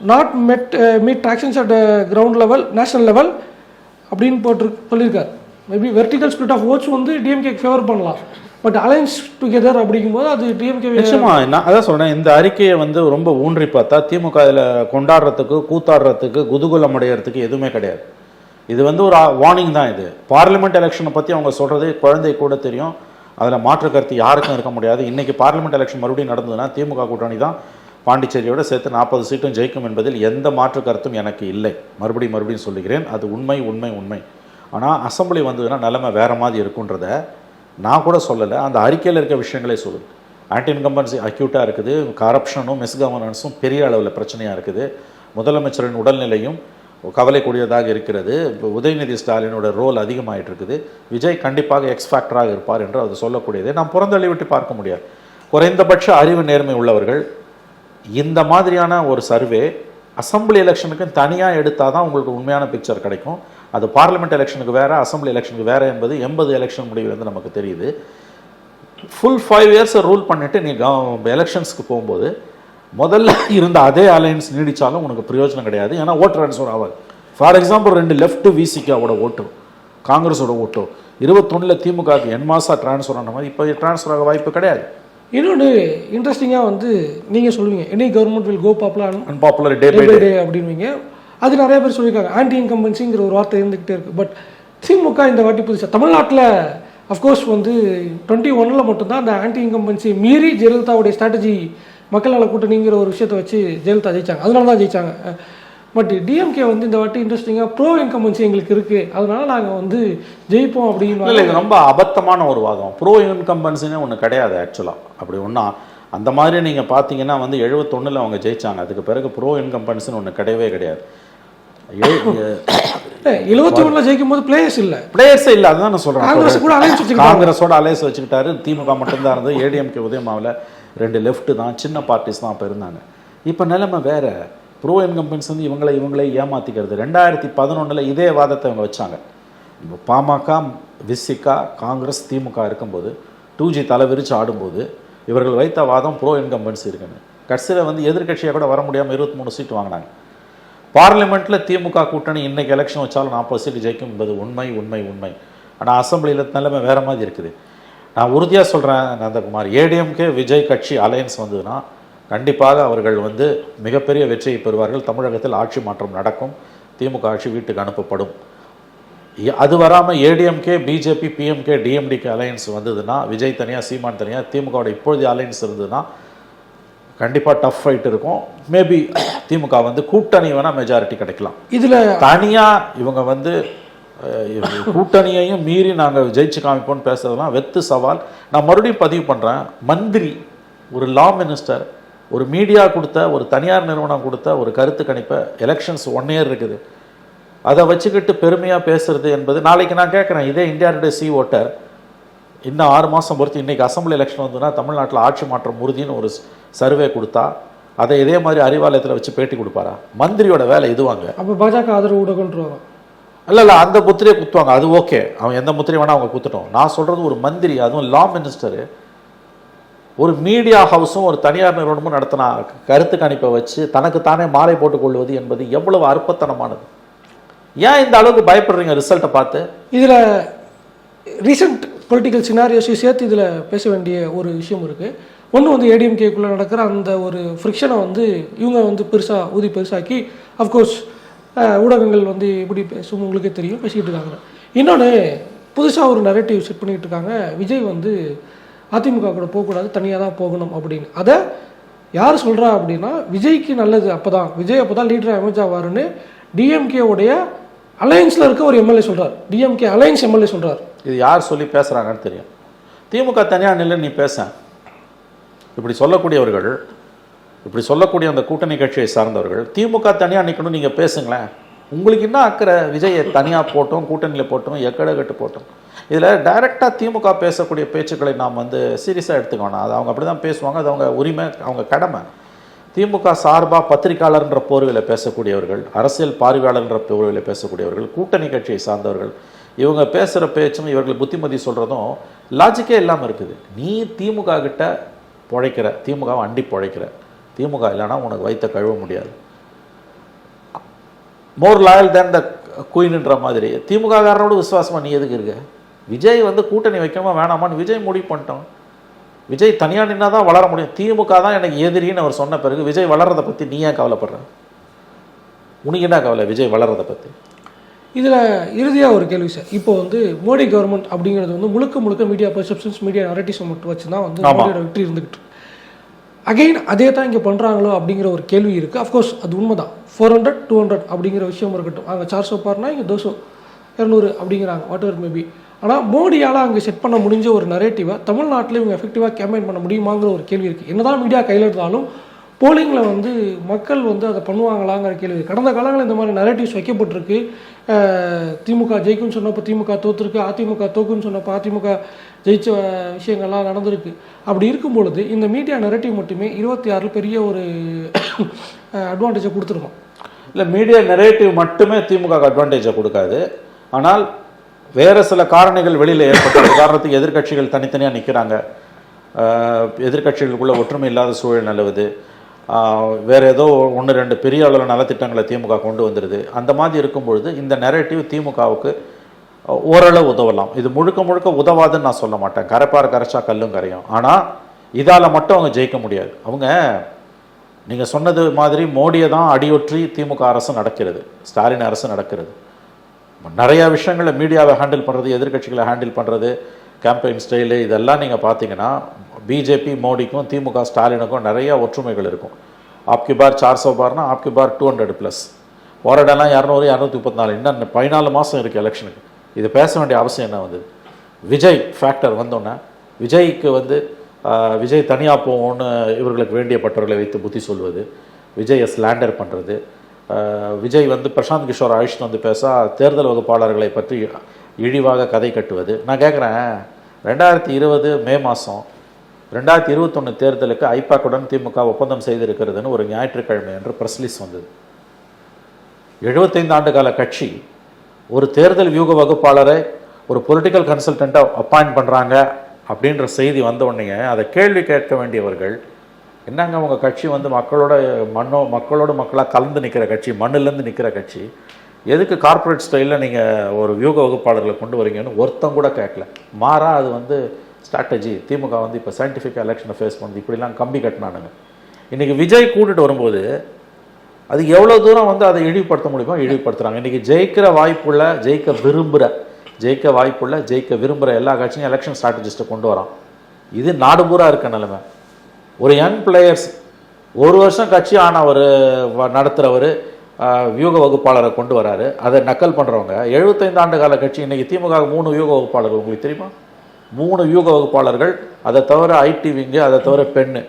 not met meet tractions at ground level national level அப்படின்னு போட்டு சொல்லியிருக்கார். Maybe vertical split of votes வந்து DMK favour பண்ணலாம். But alliance together அப்படிங்கும்போது அது DMK நிச்சயமா நான் அதான் சொல்கிறேன் இந்த அறிக்கையை வந்து ரொம்ப ஊன்றி பார்த்தா திமுக இதில் கொண்டாடுறதுக்கு கூத்தாடுறதுக்கு குதூகலம் அடையிறதுக்கு எதுவுமே கிடையாது. இது வந்து ஒரு வார்னிங் தான் இது. பார்லிமெண்ட் எலெக்ஷனை பற்றி அவங்க சொல்கிறது குழந்தை கூட தெரியும். அதில் மாற்று கருத்து யாருக்கும் இருக்க முடியாது. இன்றைக்கி பார்லிமெண்ட் எலெக்ஷன் மறுபடியும் நடந்ததுன்னா திமுக கூட்டணி தான் பாண்டிச்சேரியோட சேர்த்து நாற்பது சீட்டும் ஜெயிக்கும் என்பதில் எந்த மாற்று கருத்தும் எனக்கு இல்லை. மறுபடியும் மறுபடியும் சொல்லுகிறேன். அது உண்மை உண்மை உண்மை. ஆனால் அசம்பிளி வந்ததுன்னா நிலைமை வேறு மாதிரி இருக்குன்றத நான் கூட சொல்லலை. அந்த அறிக்கையில் இருக்க விஷயங்களே சொல்லுது ஆன்டி இன்கம்பன்சி அக்யூட்டாக இருக்குது. கரப்ஷனும் மிஸ்கவர்னன்ஸும் பெரிய அளவில் பிரச்சனையாக இருக்குது. முதலமைச்சரின் உடல்நிலையும் கவலைக்கூடியதாக இருக்கிறது. உதயநிதி ஸ்டாலினோட ரோல் அதிகமாகிட்டு இருக்குது. விஜய் கண்டிப்பாக எக்ஸ் ஃபேக்டராக இருப்பார் என்று அது சொல்லக்கூடியதை. நாம் புறந்தள்ளி விட்டு பார்க்க முடியாது. குறைந்தபட்ச அறிவு நேர்மை உள்ளவர்கள் இந்த மாதிரியான ஒரு சர்வே அசம்பிளி எலெக்ஷனுக்கு தனியாக எடுத்தால் தான் உங்களுக்கு உண்மையான பிக்சர் கிடைக்கும். அது பார்லிமெண்ட் எலெக்ஷனுக்கு வேற அசம்பிளி எலெக்ஷனுக்கு வேற என்பது எண்பது எலெக்ஷன் முடிவுலேருந்து நமக்கு தெரியுது. ஃபுல் ஃபைவ் இயர்ஸை ரூல் பண்ணிட்டு நீ எலெக்ஷன்ஸ்க்கு போகும்போது முதல்ல இருந்த அதே அலையன்ஸ் நீடிச்சாலும் உனக்கு பிரயோஜனம் கிடையாது. ஏன்னா ஓட்டு ட்ரான்ஸ்ஃபர் ஆகாது ஃபார் எக்ஸாம்பிள் ரெண்டு லெஃப்ட் விசிகாவோட ஓட்டு காங்கிரஸோட ஓட்டோ இருபத்தொன்னில் திமுகவுக்கு என் மாசா ட்ரான்ஸ்ஃபர் ஆன மாதிரி இப்போ ட்ரான்ஸ்ஃபர் ஆக வாய்ப்பு கிடையாது. இன்னொன்று இன்ட்ரெஸ்டிங்காக வந்து நீங்கள் சொல்லுவீங்க any government will go popular unpopular day by day day அப்படின்வீங்க. அது நிறைய பேர் சொல்லியிருக்காங்க. ஆன்டி இன்கம்பன்சிங்கிற ஒரு வார்த்தை இருந்துக்கிட்டே இருக்கு. பட் திமுக இந்த வாட்டி புதுசாக தமிழ்நாட்டில் அஃப்கோர்ஸ் வந்து டுவெண்ட்டி ஒன்னில் மட்டும்தான் அந்த ஆன்டி இன்கம்பன்சி மீறி ஜெயலலிதாவுடைய ஸ்ட்ராட்டஜி மக்கள் நல கூட்டணிங்கிற ஒரு விஷயத்தை வச்சு ஜெயலலிதா ஜெயிச்சாங்க. அதனால தான் ஜெயிச்சாங்க பட் டிஎம்கே வந்து இந்த வாட்டி இன்ட்ரெஸ்டிங்காக ப்ரோ இன்கம்பன்சி எங்களுக்கு இருக்குது அதனால நாங்கள் வந்து ஜெயிப்போம் இல்லை இது ரொம்ப அபத்தமான ஒரு வாதம். ப்ரோ இன்கம்பன்சின்னு ஒன்று கிடையாது ஆக்சுவலாக அப்படி ஒன்றா அந்த மாதிரி நீங்கள் பார்த்தீங்கன்னா வந்து எழுபத்தொன்னில் அவங்க ஜெயிச்சாங்க. அதுக்கு பிறகு ப்ரோ இன்கம்பன்சின்னு ஒன்று கிடையவே கிடையாது. எழுபத்தி ஒன்றில் ஜெயிக்கும் போது பிளேயர்ஸ் இல்லை. பிளேயர்ஸே இல்லை அதுதான் நான் சொல்கிறேன் காங்கிரஸ் கூட வச்சுக்கிட்டாங்க காங்கிரஸோட அலையன்ஸ் வச்சுக்கிட்டாரு. திமுக மட்டும்தான் இருந்தது. ஏடிஎம்கே உதயமாவில் ரெண்டு லெஃப்ட் தான். சின்ன பார்ட்டிஸ் தான் அப்போ இருந்தாங்க. இப்போ நிலைமை வேற. ப்ரோ இன்கம்பன்ஸ் வந்து இவங்களை இவங்களே ஏமாத்திக்கிறது. ரெண்டாயிரத்தி பதினொன்றில் இதே வாதத்தை இவங்க வச்சாங்க. இப்போ பாமக விசிகா காங்கிரஸ் திமுக இருக்கும்போது டூ ஜி தலை விரிச்சு ஆடும்போது இவர்கள் வைத்த வாதம் ப்ரோ இன்கம்பன்ஸ் இருக்குன்னு. கடைசியில் வந்து எதிர்க்கட்சியாக கூட வர முடியாமல் இருபத்தி மூணு சீட் வாங்கினாங்க. பார்லிமெண்ட்டில் திமுக கூட்டணி இன்றைக்கி எலெக்ஷன் வச்சாலும் நாற்பது சீட்டு ஜெயிக்கும் என்பது உண்மை உண்மை உண்மை. ஆனால் அசம்பிளியில் நிலைமை வேறு மாதிரி இருக்குது. நான் உறுதியாக சொல்கிறேன் நந்தகுமார். ஏடிஎம்கே விஜய் கட்சி அலையன்ஸ் வந்ததுன்னா கண்டிப்பாக அவர்கள் வந்து மிகப்பெரிய வெற்றியை பெறுவார்கள். தமிழகத்தில் ஆட்சி மாற்றம் நடக்கும். திமுக ஆட்சி வீட்டுக்கு அனுப்பப்படும். அது வராமல் ADMK BJP PMK DMDK alliance வந்ததுன்னா விஜய் தனியாக சீமான் தனியாக திமுகவோட இப்பொழுது அலையன்ஸ் இருந்ததுன்னா கண்டிப்பாக டஃப் ஃபைட் இருக்கும். மேபி திமுக வந்து கூட்டணி வேணால் மெஜாரிட்டி கிடைக்கலாம். இதில் தனியாக இவங்க வந்து கூட்டணியையும் மீறி நாங்கள் ஜெயிச்சு காமிப்போம்னு பேசுறதெல்லாம் வெத்து சவால். நான் மறுபடியும் பதிவு பண்ணுறேன் மந்திரி ஒரு லா மினிஸ்டர் ஒரு மீடியா கொடுத்த ஒரு தனியார் நிறுவனம் கொடுத்த ஒரு கருத்து கணிப்பை எலெக்ஷன்ஸ் ஒன் இயர் இருக்குது. அதை வச்சுக்கிட்டு பெருமையாக பேசுறது என்பது நாளைக்கு நான் கேட்குறேன் இதே இந்தியாவுடைய சி ஓட்டர் இன்னும் ஆறு மாதம் பொறுத்து இன்றைக்கி அசம்பிளி எலெக்ஷன் வந்துன்னா தமிழ்நாட்டில் ஆட்சி மாற்றம் உறுதின்னு ஒரு சர்வே கொடுத்தா அதை இதே மாதிரி அறிவாலயத்தில் வச்சு பேட்டி கொடுப்பாரா? மந்திரியோட வேலை இதுவாங்க. அப்போ பாஜக ஆதரவு ஊடகம்ன்ற வரும் இல்லை இல்லை அந்த முத்திரையை குத்துவாங்க. அது ஓகே. அவன் எந்த முத்திரை வேணால் அவங்க குத்துட்டோம். நான் சொல்கிறது ஒரு மந்திரி அதுவும் லா மினிஸ்டரு ஒரு மீடியா ஹவுஸும் ஒரு தனியார் நிறுவனமும் நடத்தினா கருத்து கணிப்பை வச்சு தனக்கு தானே மாலை போட்டுக் கொள்வது என்பது எவ்வளவு அற்பத்தனமானது. ஏன் இந்த அளவுக்கு பயப்படுறீங்க ரிசல்ட்டை பார்த்து? இதில் ரீசெண்ட் பொலிட்டிக்கல் சினாரியோஸையும் சேர்த்து இதில் பேச வேண்டிய ஒரு விஷயம் இருக்குது ஒன்று வந்து ஏடிஎம்கேக்குள்ளே நடக்கிற அந்த ஒரு ஃப்ரிக்ஷனை வந்து இவங்க வந்து பெருசாக ஊதி பெருசாக்கி அஃப்கோர்ஸ் ஊடகங்கள் வந்து எப்படி பேசும் உங்களுக்கே தெரியும் பேசிக்கிட்டு இருக்காங்க. இன்னொன்று புதுசாக ஒரு நரேட்டிவ் செட் பண்ணிக்கிட்டு இருக்காங்க. விஜய் வந்து அதிமுக கூட போகக்கூடாது தனியாக தான் போகணும் அப்படின்னு. அதை யார் சொல்கிறா அப்படின்னா விஜய்க்கு நல்லது அப்போ தான் விஜய் அப்போ தான் லீடராக அமைச்சாவாருன்னு டிஎம்கேவுடைய அலையன்ஸில் இருக்க ஒரு எம்எல்ஏ சொல்கிறார் டிஎம்கே அலையன்ஸ் எம்எல்ஏ சொல்கிறார் இது யார் சொல்லி பேசுகிறாங்கன்னு தெரியும். திமுக தனியாக நிலை நீ பேச. இப்படி சொல்லக்கூடியவர்கள் இப்படி சொல்லக்கூடிய அந்த கூட்டணி கட்சியை சார்ந்தவர்கள் திமுக தனியாக நிற்கணும் நீங்கள் பேசுங்களேன். உங்களுக்கு என்ன அக்கறை? விஜயை தனியாக போட்டோம் கூட்டணியில் போட்டோம் எக்கடை கட்டு போட்டோம். இதில் டைரெக்டாக திமுக பேசக்கூடிய பேச்சுக்களை நாம் வந்து சீரியஸாக எடுத்துக்க வேணாம். அது அவங்க அப்படி தான் பேசுவாங்க அது அவங்க உரிமை அவங்க கடமை. திமுக சார்பாக பத்திரிகையாளர்ன்ற போர்வையில் பேசக்கூடியவர்கள் அரசியல் பார்வையாளர்ன்ற போர்வையில் பேசக்கூடியவர்கள் கூட்டணி கட்சியை சார்ந்தவர்கள் இவங்க பேசுகிற பேச்சும் இவர்கள் புத்திமதி சொல்கிறதும் லாஜிக்கே இல்லாமல் இருக்குது. நீ திமுக கிட்ட பிழைக்கிற திமுகவை அண்டி பிழைக்கிற. திமுக இல்லைன்னா உனக்கு வைத்த கழுவ முடியாது. மோர் லாயல் தேன் த குயின்ன்ற மாதிரி. திமுககாரனோட விசுவாசமாக நீ எதுக்கு இருக்க? விஜய் வந்து கூட்டணி வைக்கணுமா வேணாமான்னு விஜய் முடிவு பண்ணிட்டோம் விஜய் தனியாக நின்னா தான் வளர முடியும். திமுக தான் எனக்கு எதிரின்னு அவர் சொன்ன பிறகு விஜய் வளர்கிறத பற்றி நீ ஏன் கவலைப்படுற? உனக்கு என்ன கவலை? விஜய் வளர்றதை பற்றி இதில் இறுதியாக ஒரு கேள்வி சார். இப்போ வந்து மோடி கவர்மெண்ட் அப்படிங்கிறது வந்து முழுக்க முழுக்க மீடியா பெர்செப்ஷன்ஸ் மீடியா நரேட்டிவ்ஸ் மட்டும் வச்சு தான் வந்து. மோடியோட வெற்றி இருந்துகிட்டு அகைன் அதே தான் இங்கே பண்ணுறாங்களோ அப்படிங்கிற ஒரு கேள்வி இருக்குது அஃப்கோர்ஸ் அது உண்மை தான் ஃபோர் ஹண்ட்ரட் டூ ஹண்ட்ரட் அப்படிங்கிற விஷயம் இருக்கட்டும். அங்கே சார்சோ பார்னா இங்கே தோசோ இரநூறு அப்படிங்கிறாங்க வாட் எவர் மேபி ஆனால் மோடியால் அங்கே செட் பண்ண முடிஞ்ச ஒரு நரேட்டிவை தமிழ்நாட்டில் இவங்க எஃபெக்டிவாக கேம்பெயின் பண்ண முடியுமாங்கிற ஒரு கேள்வி இருக்குது என்னதான் மீடியா கையில் எடுத்தாலும் போலிங்கில் வந்து மக்கள் வந்து அதை பண்ணுவாங்களாங்கிற கேள்வி. கடந்த காலங்களில் இந்த மாதிரி நரேட்டிவ்ஸ் வைக்கப்பட்டிருக்கு. திமுக ஜெயிக்கும்னு சொன்னப்போ திமுக தோத்துருக்கு அதிமுக தோக்குன்னு சொன்னப்போ அதிமுக ஜெயிச்ச விஷயங்கள்லாம் நடந்திருக்கு. அப்படி இருக்கும் பொழுது இந்த மீடியா நரேட்டிவ் மட்டுமே இருபத்தி ஆறில் பெரிய ஒரு அட்வான்டேஜை கொடுத்துருக்கோம். இல்லை மீடியா நெரேட்டிவ் மட்டுமே திமுக அட்வான்டேஜை கொடுக்காது. ஆனால் வேறு சில காரணிகள் வெளியில் ஏற்பட்ட உதாரணத்துக்கு எதிர்க்கட்சிகள் தனித்தனியாக நிற்கிறாங்க எதிர்கட்சிகளுக்குள்ள ஒற்றுமை இல்லாத சூழல் நிலவுது. வேறு ஏதோ ஒன்று ரெண்டு பெரிய அளவில் நலத்திட்டங்களை திமுக கொண்டு வந்துடுது அந்த மாதிரி இருக்கும் பொழுது இந்த நெரேட்டிவ் திமுகவுக்கு ஓரளவு உதவலாம். இது முழுக்க முழுக்க உதவாதுன்னு நான் சொல்ல மாட்டேன். கரைப்பார் கரைச்சா கல்லும் கரையும். ஆனால் இதால் மட்டும் அவங்க ஜெயிக்க முடியாது. அவங்க நீங்கள் சொன்னது மாதிரி மோடியை தான் அடியொற்றி திமுக அரசு நடக்கிறது. ஸ்டாலின் அரசு நடக்கிறது. நிறைய விஷயங்களை மீடியாவை ஹேண்டில் பண்ணுறது எதிர்க்கட்சிகளை ஹேண்டில் பண்ணுறது கேம்பெயின் ஸ்டைலு இதெல்லாம் நீங்கள் பார்த்தீங்கன்னா பிஜேபி மோடிக்கும் திமுக ஸ்டாலினுக்கும் நிறையா ஒற்றுமைகள் இருக்கும். ஆப்கி பார் சார் சோ பார்னா ஆப்கி பார் டூ ஹண்ட்ரட் ப்ளஸ் போராடலாம் இரநூறு இரநூத்தி முப்பத்தி நாலு. இன்னும் பதினாலு மாதம் இருக்குது எலெக்ஷனுக்கு இது பேச வேண்டிய அவசியம் என்ன வந்தது? விஜய் ஃபேக்டர் வந்தோன்னே விஜய்க்கு வந்து விஜய் தனியாக போகும்னு இவர்களுக்கு வேண்டிய பட்டவர்களை வைத்து புத்தி சொல்வது விஜயை ஸ்லாண்டர் பண்ணுறது விஜய் வந்து பிரசாந்த் கிஷோர் அழைச்சிட்டு வந்து பேச தேர்தல் வகுப்பாளர்களை பற்றி இழிவாக கதை கட்டுவது. நான் கேட்குறேன் ரெண்டாயிரத்தி இருபது மே மாதம் ரெண்டாயிரத்தி இருபத்தொன்று தேர்தலுக்கு ஐபாக்குடன் திமுக ஒப்பந்தம் செய்திருக்கிறதுன்னு ஒரு ஞாயிற்றுக்கிழமை என்று பிரஸ்லிஸ் வந்தது. எழுபத்தைந்து ஆண்டு கால கட்சி ஒரு தேர்தல் வியூக வகுப்பாளரை ஒரு பொலிட்டிக்கல் கன்சல்டண்ட்டை அப்பாயிண்ட் பண்ணுறாங்க அப்படின்ற செய்தி வந்த உடனே அதை கேள்வி கேட்க வேண்டியவர்கள் என்னங்க உங்கள் கட்சி வந்து மக்களோட மண்ணோ மக்களோட மக்களாக கலந்து நிற்கிற கட்சி மண்ணிலேருந்து நிற்கிற கட்சி? எதுக்கு கார்ப்பரேட் ஸ்டைலில் நீங்கள் ஒரு வியூக வகுப்பாளர்களை கொண்டு வரீங்கன்னு ஒருத்தம் கூட கேட்கல. மாறாக அது வந்து ஸ்ட்ராட்டஜி திமுக வந்து இப்போ சயின்டிஃபிக் எலெக்ஷனை ஃபேஸ் பண்ணுது இப்படிலாம் கம்பி கட்டினானுங்க. இன்றைக்கி விஜய் கூட்டுட்டு வரும்போது அது எவ்வளோ தூரம் வந்து அதை இழிவுபடுத்த முடியுமோ இழிவுபடுத்துகிறாங்க இன்றைக்கி ஜெயிக்கிற வாய்ப்புள்ள ஜெயிக்க விரும்புகிற ஜெயிக்க வாய்ப்புள்ள ஜெயிக்க விரும்புகிற எல்லா கட்சியும் எலெக்ஷன் ஸ்ட்ராட்டஜிஸ்ட்டை கொண்டு வரான். இது நாடு பூரா இருக்க நிலைமை. ஒரு யங் பிளேயர்ஸ் ஒரு வருஷம் கட்சி ஆன நடத்துகிறவர் வியூக வகுப்பாளரை கொண்டு வராரு. அதை நக்கல் பண்ணுறவங்க எழுபத்தைந்து ஆண்டு கால கட்சி இன்றைக்கி திமுக மூணு வியூக வகுப்பாளர்கள் உங்களுக்கு தெரியுமா? மூணு வியூக வகுப்பாளர்கள் அதை தவிர ஐடி விங்கு அதை தவிர பெண்ணு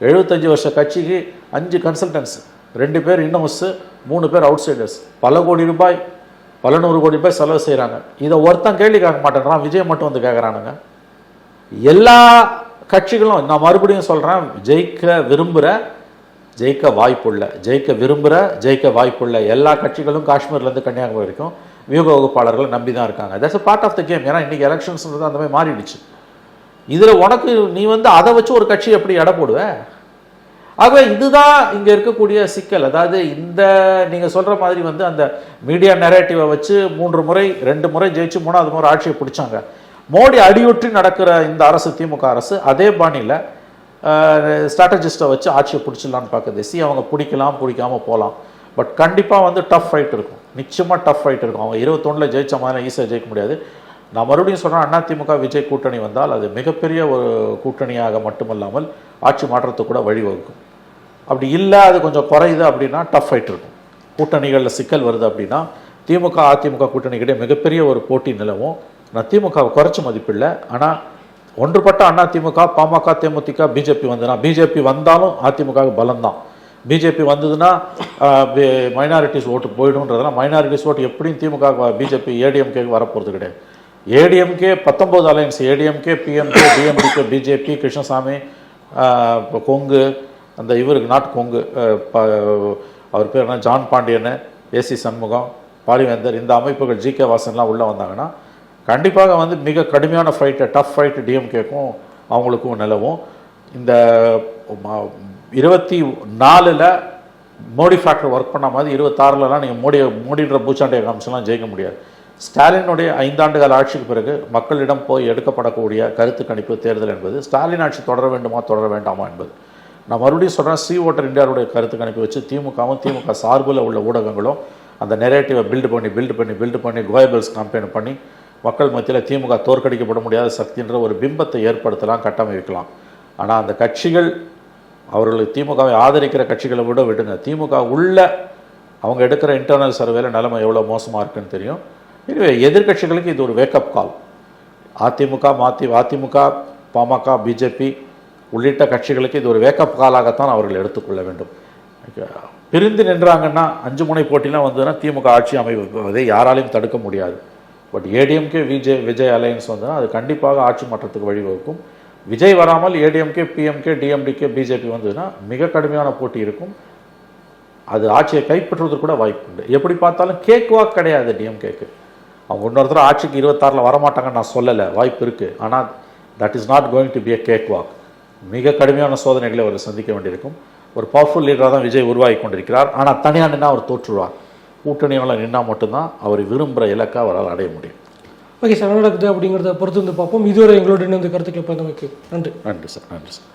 எழுபத்தஞ்சி வருஷ கட்சிக்கு அஞ்சு கன்சல்டன்ஸ் ரெண்டு பேர் இன்னோஸு மூணு பேர் அவுட் சைடர்ஸ் பல கோடி ரூபாய் பல நூறு கோடி ரூபாய் செலவு செய்கிறாங்க இதை ஒருத்தன் கேள்வி கேட்க மாட்டேன்றான் விஜய் மட்டும் வந்து கேட்குறானுங்க எல்லா கட்சிகளும் நான் மறுபடியும் சொல்கிறேன் ஜெயிக்க விரும்புகிற ஜெயிக்க வாய்ப்புள்ள ஜெயிக்க விரும்புகிற ஜெயிக்க வாய்ப்புள்ள எல்லா கட்சிகளும் காஷ்மீர்லேருந்து கன்னியாகுமரி வரைக்கும் வியூக வகுப்பாளர்களை நம்பி தான் இருக்காங்க. That's a part of the game ஏன்னா இன்றைக்கி எலெக்ஷன்ஸ்ன்றது அந்த மாதிரி மாறிடுச்சு. இதில் உனக்கு நீ வந்து அதை வச்சு ஒரு கட்சி எப்படி எடை போடுவ? ஆகவே இதுதான் இங்கே இருக்கக்கூடிய சிக்கல். அதாவது இந்த நீங்கள் சொல்கிற மாதிரி வந்து அந்த மீடியா நெரேட்டிவை வச்சு மூன்று முறை ரெண்டு முறை ஜெயிச்சு மூணாவது முறை ஆட்சியை பிடிச்சாங்க. மோடி அடியொற்றி நடக்கிற இந்த அரசு திமுக அரசு அதே பாணியில் ஸ்ட்ராட்டஜிஸ்ட்டை வச்சு ஆட்சியை பிடிச்சிடலான்னு பார்க்குது. சி அவங்க பிடிக்கலாம் பிடிக்காமல் போகலாம். பட் கண்டிப்பாக வந்து டஃப் ஃபைட் இருக்கும். நிச்சயமாக டஃப் ஃபைட் இருக்கும். அவங்க இருபத்தொன்னில் ஜெயித்த மாதிரி ஈஸியாக ஜெயிக்க முடியாது. நான் மறுபடியும் சொன்னால் அதிமுக விஜய் கூட்டணி வந்தால் அது மிகப்பெரிய ஒரு கூட்டணியாக மட்டுமல்லாமல் ஆட்சி மாற்றத்துக்கு கூட வழிவகுக்கும். அப்படி இல்லை அது கொஞ்சம் குறையுது அப்படின்னா டஃப் ஃபைட் இருக்கும். கூட்டணிகளில் சிக்கல் வருது அப்படின்னா திமுக அதிமுக கூட்டணிக்கிட்டே மிகப்பெரிய ஒரு போட்டி நிலவும். நான் திமுகவை குறைச்சி மதிப்பில்லை. ஆனால் ஒன்றுபட்ட அண்ணா திமுக பாமக தேமுதிக பிஜேபி வந்ததுன்னா பிஜேபி வந்தாலும் அதிமுக பலம்தான். பிஜேபி வந்ததுன்னா மைனாரிட்டிஸ் ஓட்டு போயிடும்ன்றதுனா மைனாரிட்டிஸ் ஓட்டு எப்படியும் திமுக பிஜேபி ஏடிஎம்கே வரப்போகிறது கிடையாது. ஏடிஎம்கே பத்தொம்போது alliance ADMK PMK DMDK BJP Krishnasamy இப்போ கொங்கு அந்த இவருக்கு நாட்டு கொங்கு ப- அவர் பேர் என்ன? ஜான் பாண்டியன் ஏசி சண்முகம் பாரிவேந்தர் இந்த அமைப்புகள் ஜி கே வாசன்லாம் உள்ளே வந்தாங்கன்னா கண்டிப்பாக வந்து மிக கடுமையான ஃபைட்டு டஃப் ஃபைட்டு டிஎம்கேக்கும் அவங்களுக்கும் நிலவும். இந்த இருபத்தி நாலில் மோடி ஃபேக்டர் ஒர்க் பண்ண மாதிரி இருபத்தாறுலலாம் நீங்கள் மோடி மோடின்ற பூச்சாண்டிய காமிச்செல்லாம் ஜெயிக்க முடியாது. ஸ்டாலினுடைய ஐந்தாண்டு கால ஆட்சிக்கு பிறகு மக்களிடம் போய் எடுக்கப்படக்கூடிய கருத்து கணிப்பு தேர்தல் என்பது ஸ்டாலின் ஆட்சி தொடர வேண்டுமா தொடர வேண்டாமா என்பது. நான் மறுபடியும் சொல்கிறேன் சி ஓட்டர் இந்தியாவுடைய கருத்து கணிப்பு வச்சு திமுகவும் திமுக சார்பில் உள்ள ஊடகங்களும் அந்த நெரேட்டிவை பில்டு பண்ணி பில்டு பண்ணி பில்டு பண்ணி கோயபிள்ஸ் கம்பெயின் பண்ணி மக்கள் மத்தியில் திமுக தோற்கடிக்கப்பட முடியாத சக்தின்ற ஒரு பிம்பத்தை ஏற்படுத்தலாம் கட்டமைக்கலாம். ஆனால் அந்த கட்சிகள் அவர்களுக்கு திமுகவை ஆதரிக்கிற கட்சிகளை விட விடுங்க. திமுக உள்ள அவங்க எடுக்கிற இன்டர்னல் சர்வேல நிலைமை எவ்வளோ மோசமாக இருக்குன்னு தெரியும். எனவே எதிர்க்கட்சிகளுக்கு இது ஒரு வேக்கப் கால் அதிமுக மாத்தி அதிமுக பாமக பிஜேபி உள்ளிட்ட கட்சிகளுக்கு இது ஒரு வேக்கப் காலாகத்தான் அவர்கள் எடுத்துக்கொள்ள வேண்டும். பிரிந்து நின்றாங்கன்னா அஞ்சு முனை போட்டிலாம் வந்ததுன்னா திமுக ஆட்சி அமைப்பதை யாராலையும் தடுக்க முடியாது. But ADMK Vijay Vijay alliance வந்ததுன்னா அது கண்டிப்பாக ஆட்சி மாற்றத்துக்கு வழிவகுக்கும். விஜய் வராமல் ஏடிஎம்கே பிஎம்கே டிஎம்டிகே பிஜேபி வந்ததுன்னா மிக கடுமையான போட்டி இருக்கும். அது ஆட்சியை கைப்பற்றுவதற்கு கூட வாய்ப்பு உண்டு. எப்படி பார்த்தாலும் கேக் வாக் கிடையாது டிஎம்கேக்கு அவங்க இன்னொருத்தர் ஆட்சிக்கு இருபத்தாறில் வரமாட்டாங்கன்னு நான் சொல்லலை. வாய்ப்பு இருக்குது ஆனால் that is not going to be a cake walk மிக கடுமையான சோதனைகளை அவர் சந்திக்க வேண்டியிருக்கும். ஒரு பவர்ஃபுல் லீடராக தான் விஜய் உருவாகி கொண்டிருக்கிறார். ஆனால் தனியாக நின்னா அவர் தோற்றுவார். கூட்டணியால் நின்னால் மட்டும்தான் அவர் விரும்புகிற இலக்கை அவரால் அடைய முடியும். ஓகே சார் என்ன நடக்குது அப்படிங்கிறத பொறுத்து வந்து பார்ப்போம். இதுவரை எங்களோட இணைந்து கருத்துக்களை பகிர்ந்தமைக்கு நன்றி. நன்றி சார் நன்றி சார்.